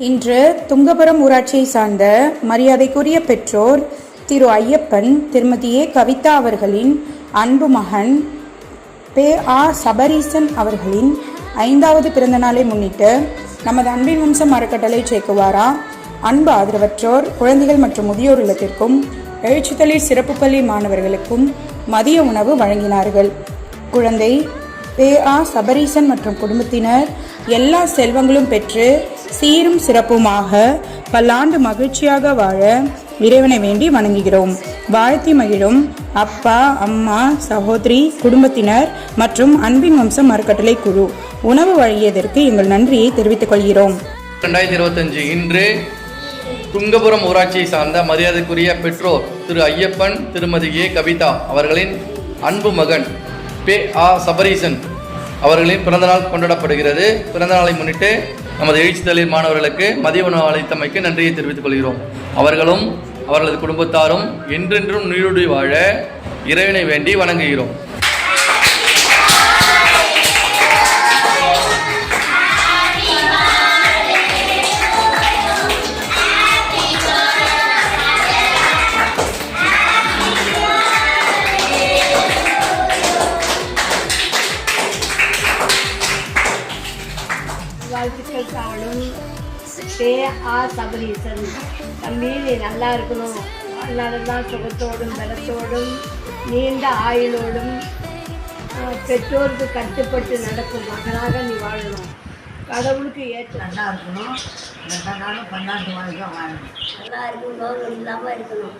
இன்று துங்கபுரம் ஊராட்சியை சார்ந்த மரியாதைக்குரிய பெற்றோர் திரு ஐயப்பன் திருமதி ஏ. கவிதா அவர்களின் அன்பு மகன் பே. ஆ. சபரீசன் அவர்களின் ஐந்தாவது பிறந்த நாளை முன்னிட்டு நமது அன்பின் வம்சம் அறக்கட்டளை சேக்குவாரா அன்பு ஆதரவற்றோர் குழந்தைகள் மற்றும் முதியோர் இல்லத்திற்கும் எழுச்சித்தளிர் சிறப்பு பள்ளி மாணவர்களுக்கும் மதிய உணவு வழங்கினார்கள். குழந்தை பே. ஆ. சபரீசன் மற்றும் குடும்பத்தினர் எல்லா செல்வங்களும் பெற்று சீரும் சிறப்புமாக பல்லாண்டு மகிழ்ச்சியாக வாழ இறைவனை வேண்டி வணங்குகிறோம். வாழ்த்தி மகிழும் அப்பா அம்மா சகோதரி குடும்பத்தினர் மற்றும் அன்பின் வம்சம் அறக்கட்டளை குழு. உணவு வழங்கியதற்கு எங்கள் நன்றியை தெரிவித்துக் கொள்கிறோம். ரெண்டாயிரத்தி இருபத்தஞ்சு இன்று துங்கபுரம் ஊராட்சியை சார்ந்த மரியாதைக்குரிய பெற்றோர் திரு ஐயப்பன் திருமதி ஏ. கவிதா அவர்களின் அன்பு மகன் பே. ஆ. சபரீசன் அவர்களின் பிறந்தநாள் கொண்டாடப்படுகிறது. பிறந்தநாளை முன்னிட்டு நமது எழுச்சித்தளிர் மாணவர்களுக்கு மதிய உணவு அளித்தமைக்கு நன்றியை தெரிவித்துக் கொள்கிறோம். அவர்களும் அவர்களது குடும்பத்தாரும் என்றென்றும் நீருடி வாழ இறைவனை வேண்டி வணங்குகிறோம். வாழ்த்துக்கள் காணும் பே ஆ சபரீசன். தம்பி நீ நல்லா இருக்கணும். வாழ்நாளெல்லாம் சுகத்தோடும் பலத்தோடும் நீண்ட ஆயுளோடும் பெற்றோருக்கு கட்டுப்பட்டு நடக்கும் மகனாக நீ வாழணும். கடவுளுக்கு ஏற்ற நல்லா இருக்கணும். ரெண்டு நாளும் பன்னாட்டு வாழ்க்கை வாழணும். நல்லா இருக்கணும். நோய் இல்லாமல் இருக்கணும்.